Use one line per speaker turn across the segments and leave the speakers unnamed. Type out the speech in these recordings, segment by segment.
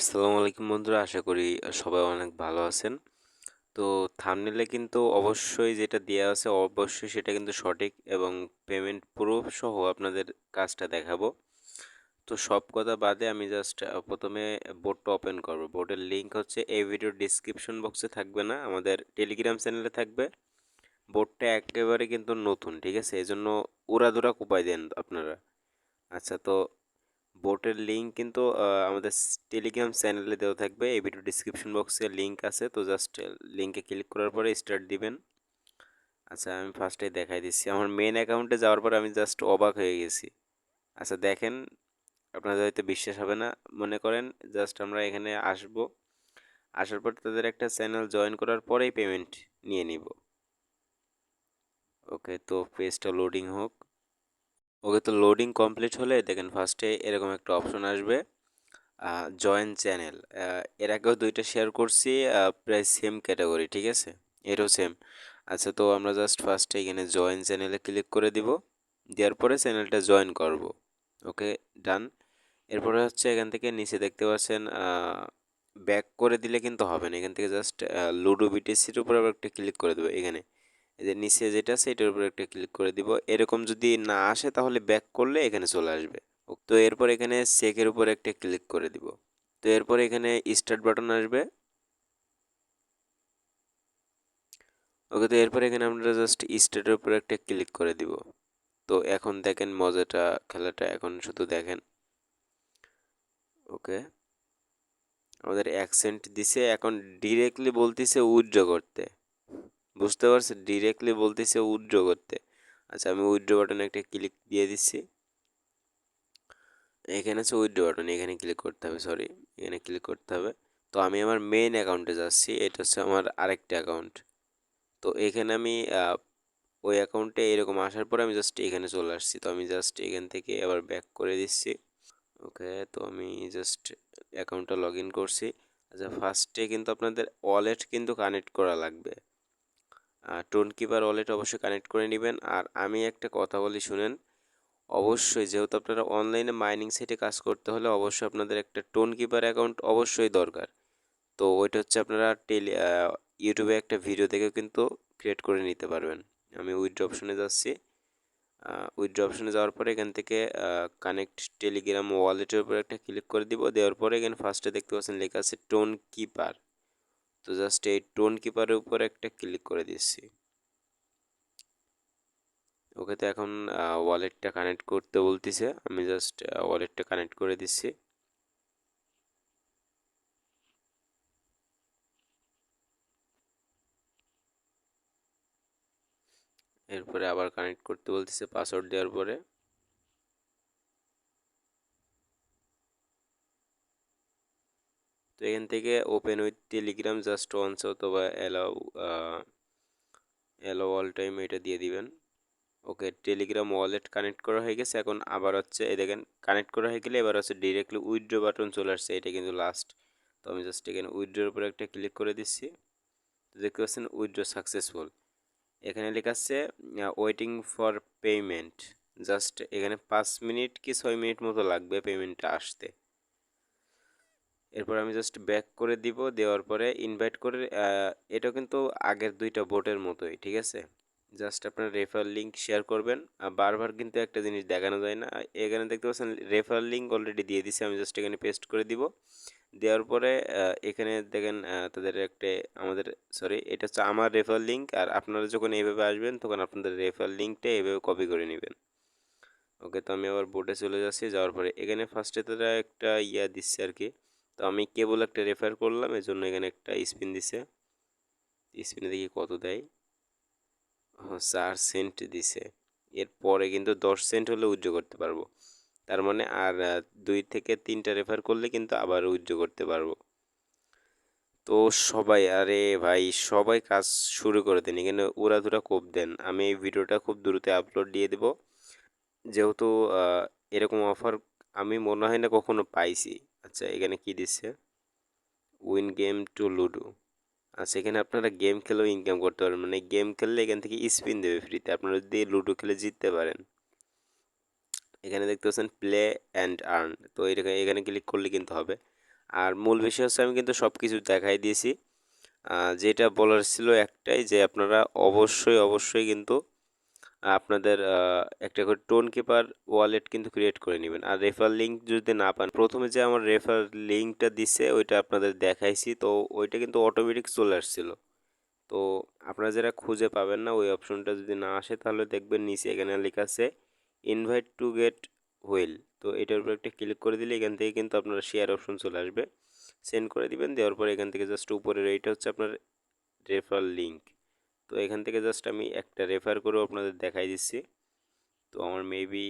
আসসালামু আলাইকুম বন্ধুরা, আশা করি সবাই অনেক ভালো আছেন। তো থাম্বনেলে কিন্তু অবশ্যই যেটা দেওয়া আছে অবশ্যই সেটা কিন্তু সঠিক এবং পেমেন্ট প্রুফ সহ আপনাদের কাজটা দেখাবো। তো সব কথা বাদে আমি জাস্ট প্রথমে বোর্ডটা ওপেন করব। বোর্ডের লিঙ্ক হচ্ছে এই ভিডিওর ডিসক্রিপশন বক্সে থাকবে না, আমাদের টেলিগ্রাম চ্যানেলে থাকবে। বোর্ডটা একেবারে কিন্তু নতুন, ঠিক আছে? এই জন্য উড়াধুরা কোপায় দেন আপনারা। আচ্ছা তো বোটের লিঙ্ক কিন্তু আমাদের টেলিগ্রাম চ্যানেলে দেওয়া থাকবে। এই ভিডিও ডিসক্রিপশন বক্সে লিঙ্ক আছে, তো জাস্ট লিঙ্কে ক্লিক করার পরে স্টার্ট দিবেন। আচ্ছা আমি ফার্স্টে দেখাই দিচ্ছি। আমার মেন অ্যাকাউন্টে যাওয়ার পর আমি জাস্ট অবাক হয়ে গেছি। আচ্ছা দেখেন, আপনাদের হয়তো বিশ্বাস হবে না। মনে করেন জাস্ট আমরা এখানে আসব। আসার পর তাদের একটা চ্যানেল জয়েন করার পরেই পেমেন্ট নিয়ে নিব। ওকে তো পেজটা লোডিং হোক। ওকে তো লোডিং কমপ্লিট হলে দেখেন ফার্স্টে এরকম একটা অপশন আসবে জয়েন চ্যানেল এর আগেও দুইটা শেয়ার করছি প্রায় সেম ক্যাটাগরি ঠিক আছে? এটাও সেম আচ্ছা তো আমরা জাস্ট ফার্স্টে এখানে জয়েন চ্যানেলে ক্লিক করে দিব, দেওয়ার পরে চ্যানেলটা জয়েন করব, ওকে? ডান এরপরে হচ্ছে এখান থেকে নিচে দেখতে পাচ্ছেন ব্যাক করে দিলে কিন্তু হবে না, এখান থেকে জাস্ট লুডো বিটিসির উপর আবার একটা ক্লিক করে দেবো, এখানে। এই যে নিচে যেটা আছে, এটার উপর একটা ক্লিক করে দিব। এরকম যদি না আসে, তাহলে ব্যাক করলে এখানে চলে আসবে। তো এরপর এখানে চেকের উপর একটা ক্লিক করে দিব। তো এরপর এখানে স্টার্ট বাটন আসবে। ওকে, তো এরপর এখানে আমরা জাস্ট স্টার্টের উপর একটা ক্লিক করে দিব। তো এখন দেখেন মজাটা, খেলাটা এখন শুধু দেখেন। ওকে। আমাদের অ্যাকসেন্ট দিছে, এখন ডিরেক্টলি বলতেছে উইথড্র করতে। বুঝতে পারছে ডিরেক্টলি বলতেছে উইথড্র করতে। আচ্ছা আমি উইথড্র বাটনে একটা ক্লিক দিয়ে দিচ্ছি। এখানে আছে উইথড্র বাটন এখানে ক্লিক করতে হবে সরি এখানে ক্লিক করতে হবে। তো আমি আমার মেইন অ্যাকাউন্টে যাচ্ছি, এটা হচ্ছে আমার আরেকটা অ্যাকাউন্ট তো এখানে আমি ওই অ্যাকাউন্টে এরকম আসার পরে আমি জাস্ট এখানে চলে আসছি। তো আমি জাস্ট এখান থেকে আবার ব্যাক করে দিচ্ছি। ওকে তো আমি জাস্ট অ্যাকাউন্টটা লগ ইন করছি। আচ্ছা ফার্স্টে কিন্তু আপনাদের ওয়ালেট কিন্তু কানেক্ট করা লাগবে। টোন কিপার ওয়ালেট অবশ্যই কানেক্ট করে নেবেন। আর আমি একটা কথা বলি, শুনেন, অবশ্যই যেহেতু আপনারা অনলাইনে মাইনিং সাইটে কাজ করতে হলে অবশ্যই আপনাদের একটা টোন কিপার অ্যাকাউন্ট অবশ্যই দরকার। তো ওইটা হচ্ছে আপনারা টেলি ইউটিউবে একটা ভিডিও দেখে কিন্তু ক্রিয়েট করে নিতে পারবেন। আমি উইথড্র অপশনে যাচ্ছি। উইথড্র অপশনে যাওয়ার পরে এখান থেকে কানেক্ট টেলিগ্রাম ওয়ালেটের উপর একটা ক্লিক করে দিব। দেওয়ার পরে এখানে ফার্স্টে দেখতে পাচ্ছেন লেখা আছে টোন কিপার তো জাস্ট এই টোন কিপারের উপর একটা ক্লিক করে দিচ্ছি। ওকে তো এখন ওয়ালেটটা কানেক্ট করতে বলতেছে। আমি জাস্ট ওয়ালেটটা কানেক্ট করে দিচ্ছি। এরপরে আবার কানেক্ট করতে বলতেছে পাসওয়ার্ড দেওয়ার পরে। তো এখান থেকে open with Telegram just once অথবা অ্যালাউ অ্যালাউ অল টাইম এটা দিয়ে দিবেন। ওকে টেলিগ্রাম ওয়ালেট কানেক্ট করা হয়ে গেছে, এখন আবার হচ্ছে, এই দেখেন কানেক্ট করা হয়ে গেলে এবার হচ্ছে ডিরেক্টলি উইথড্র বাটন চলে আসছে, এটা কিন্তু লাস্ট তো আমি জাস্ট এখানে উইথড্রোর উপরে একটা ক্লিক করে দিচ্ছি। দেখতে পাচ্ছেন উইথড্র সাকসেসফুল এখানে লেখা ওয়েটিং ফর পেমেন্ট জাস্ট এখানে পাঁচ মিনিট কি ছয় মিনিট মতো লাগবে পেমেন্টটা আসতে। এরপর আমি জাস্ট ব্যাক করে দিব, দেওয়ার পরে ইনভাইট করে এটা কিন্তু আগের দুইটা বোটের মতোই, ঠিক আছে? জাস্ট আপনার রেফার লিঙ্ক শেয়ার করবেন। আর বারবার কিন্তু একটা জিনিস দেখানো যায় না। এখানে দেখতে পাচ্ছেন রেফার লিঙ্ক অলরেডি দিয়ে দিছি, আমি জাস্ট এখানে পেস্ট করে দিব। দেওয়ার পরে এখানে দেখেন তাদের একটা, আমাদের সরি এটা হচ্ছে আমার রেফার লিঙ্ক আর আপনারা যখন এইভাবে আসবেন, তখন আপনাদের রেফার লিঙ্কটা এইভাবে কপি করে নেবেন। ওকে তো আমি আবার বোর্ডে চলে যাচ্ছি, যাওয়ার পরে এখানে ফার্স্টে তারা একটা ইয়া দিচ্ছে আর কি তো আমি কেবল একটা রেফার করলাম এর জন্য এখানে একটা স্পিন দিছে। স্পিনে দেখি কত দেয়? চার সেন্ট দিছে। এরপরে কিন্তু দশ সেন্ট হলে উজ্জ্ব করতে পারব। তার মানে আর দুই থেকে তিনটা রেফার করলে কিন্তু আবার উজ্জ্ব করতে পারব। তো সবাই, আরে ভাই, সবাই কাজ শুরু করে দেন। এখানে উড়াধুরা কোপ দেন। আমি এই ভিডিওটা খুব দ্রুত আপলোড দিয়ে দেব। যেহেতু এরকম অফার আমি মনে হয় না কখনো পাইছি। আচ্ছা এখানে কি দিচ্ছে উইন গেম টু লুডো আচ্ছা এখানে আপনারা গেম খেলেও ইনকাম করতে পারেন মানে গেম খেললে এখান থেকে স্পিন দেবে ফ্রিতে আপনারা যদি লুডো খেলে জিততে পারেন। এখানে দেখতে পাচ্ছেন প্লে অ্যান্ড আর্ন তো এরকম এখানে ক্লিক করলে কিন্তু হবে। আর মূল বিষয় হচ্ছে আমি কিন্তু সব কিছু দেখাই দিয়েছি। যেটা বলার ছিল একটাই যে আপনারা অবশ্যই অবশ্যই কিন্তু আপনাদের একটা করে টোন কিপার ওয়ালেট কিন্তু ক্রিয়েট করে নেবেন। আর রেফার লিঙ্ক যদি না পান, প্রথমে যে আমার রেফার লিঙ্কটা দিছে, ওইটা আপনাদের দেখাইছি, তো ওইটা কিন্তু অটোমেটিক চলে আসছিল। তো আপনারা যারা খুঁজে পাবেন না, ওই অপশনটা যদি না আসে, তাহলে দেখবেন নিচে এখানে লেখা আছে ইনভাইট টু গেট হুইল তো এটার উপর একটা ক্লিক করে দিলে এখান থেকে কিন্তু আপনারা শেয়ার অপশন চলে আসবে। সেন্ড করে দিবেন, দেওয়ার পর এখান থেকে জাস্ট উপরের এইটা হচ্ছে আপনার রেফার লিঙ্ক তো এখান থেকে জাস্ট আমি একটা রেফার করেও আপনাদের দেখাই দিচ্ছি। তো আমার মেবি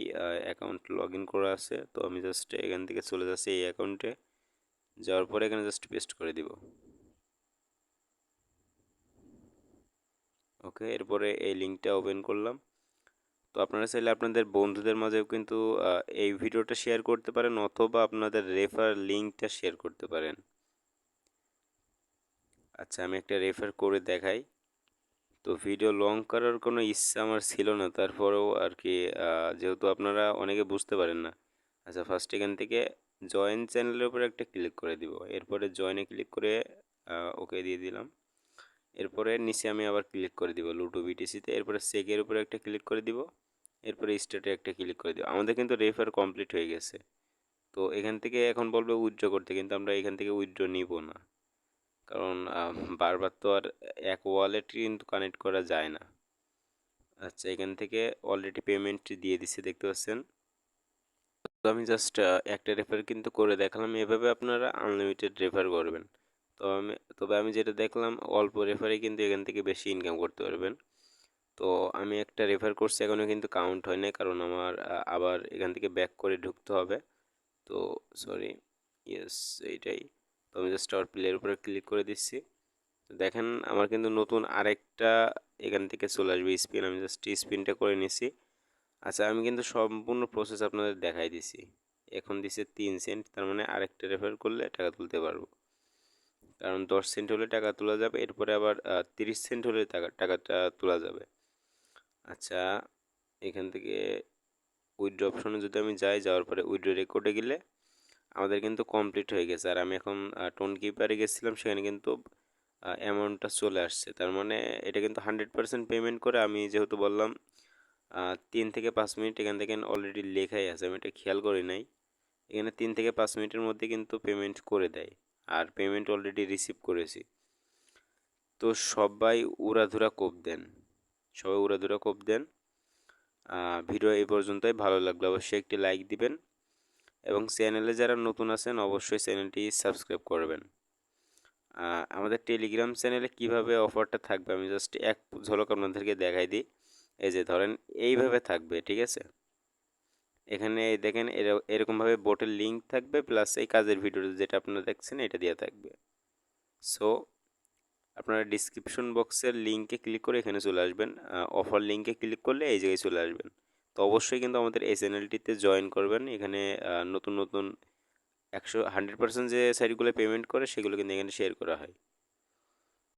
অ্যাকাউন্ট লগ ইন করা আছে। তো আমি জাস্ট এখান থেকে চলে যাচ্ছি এই অ্যাকাউন্টে যাওয়ার পরে এখানে জাস্ট পেস্ট করে দিব। ওকে এরপরে এই লিঙ্কটা ওপেন করলাম। তো আপনারা চাইলে আপনাদের বন্ধুদের মাঝেও কিন্তু এই ভিডিওটা শেয়ার করতে পারেন অথবা আপনাদের রেফার লিঙ্কটা শেয়ার করতে পারেন। আচ্ছা আমি একটা রেফার করে দেখাই। তো ভিডিও লং করার কোনো ইচ্ছা আমার ছিল না, তারপরেও আর কি যেহেতু আপনারা অনেকে বুঝতে পারেন না। আচ্ছা ফার্স্ট এখান থেকে জয়েন চ্যানেলের উপরে একটা ক্লিক করে দিব। এরপরে জয়েনে ক্লিক করে ওকে দিয়ে দিলাম। এরপরে নিচে আমি আবার ক্লিক করে দিব লুডো বিটিসিতে এরপরে সেকের উপরে একটা ক্লিক করে দিব। এরপরে স্টেটে একটা ক্লিক করে দিব। আমাদের কিন্তু রেফার কমপ্লিট হয়ে গেছে। তো এখান থেকে এখন বলবে উইথড্র করতে, কিন্তু আমরা এখান থেকে উইথড্র নিব না। কারণ বারবার তো আর এক ওয়ালেট কিন্তু কানেক্ট করা যায় না। আচ্ছা এখান থেকে অলরেডি পেমেন্ট দিয়ে দিচ্ছে দেখতে পাচ্ছেন? তো আমি জাস্ট একটা রেফার কিন্তু করে দেখালাম, এভাবে আপনারা আনলিমিটেড রেফার করবেন। তো আমি, তবে আমি যেটা দেখলাম, অল্প রেফারে কিন্তু এখান থেকে বেশি ইনকাম করতে পারবেন। তো আমি একটা রেফার করছি এখনও কিন্তু কাউন্ট হয় নাই, কারণ আমার আবার এখান থেকে ব্যাক করে ঢুকতে হবে। তো সরি ইয়েস এইটাই। তো আমি জাস্ট আবার প্লের উপরে ক্লিক করে দিচ্ছি। তো দেখেন, আমার কিন্তু নতুন আরেকটা এখান থেকে চলে আসবে স্পিন আমি জাস্ট স্পিনটা করে নিছি। আচ্ছা আমি কিন্তু সম্পূর্ণ প্রসেস আপনাদের দেখাই দিছি। এখন দিছে তিন সেন্ট তার মানে আরেকটা রেফার করলে টাকা তুলতে পারব। কারণ দশ সেন্ট হলে টাকা তোলা যাবে, এরপরে আবার তিরিশ সেন্ট হলে টাকা, টাকাটা তোলা যাবে। আচ্ছা এখান থেকে উইড্রো অপশনে যদি আমি যাই, যাওয়ার পরে উইড্রো রেকর্ডে গেলে আমাদের কিন্তু কমপ্লিট হয়ে গেছে। আর আমি এখন টোন কিপারে গেছিলাম, সেখানে কিন্তু অ্যামাউন্টটা চলে আসছে। তার মানে এটা কিন্তু হান্ড্রেড পার্সেন্ট পেমেন্ট করে আমি যেহেতু বললাম তিন থেকে পাঁচ মিনিট এখান থেকে অলরেডি লেখাই আছে। আমি এটা খেয়াল করি নাই। এখানে তিন থেকে পাঁচ মিনিটের মধ্যে কিন্তু পেমেন্ট করে দেয়। আর পেমেন্ট অলরেডি রিসিভ করেছি। তো সবাই উড়াধুরা কোপ দেন। সবাই উড়াধুরা কোপ দেন। ভিডিও এই পর্যন্তই। ভালো লাগল অবশ্যই একটি লাইক দিবেন। এবং চ্যানেলে যারা নতুন আছেন, অবশ্যই চ্যানেলটি সাবস্ক্রাইব করবেন। আমাদের টেলিগ্রাম চ্যানেলে কীভাবে অফারটা থাকবে, আমি জাস্ট এক ঝলক আপনাদেরকে দেখাই দিই। এই যে ধরেন, এইভাবে থাকবে, ঠিক আছে? এখানে দেখেন এরকমভাবে বোটের লিঙ্ক থাকবে প্লাস এই কাজের ভিডিও যেটা আপনারা দেখছেন, এটা দেওয়া থাকবে। সো আপনারা ডিসক্রিপশন বক্সের লিঙ্কে ক্লিক করে এখানে চলে আসবেন। অফার লিঙ্কে ক্লিক করলে এই জায়গায় চলে আসবেন। তো অবশ্যই কিন্তু আমাদের এই চ্যানেলটিতে জয়েন করবেন। এখানে নতুন নতুন একশো হান্ড্রেড পার্সেন্ট যে সাইটগুলো পেমেন্ট করে, সেগুলো কিন্তু এখানে শেয়ার করা হয়।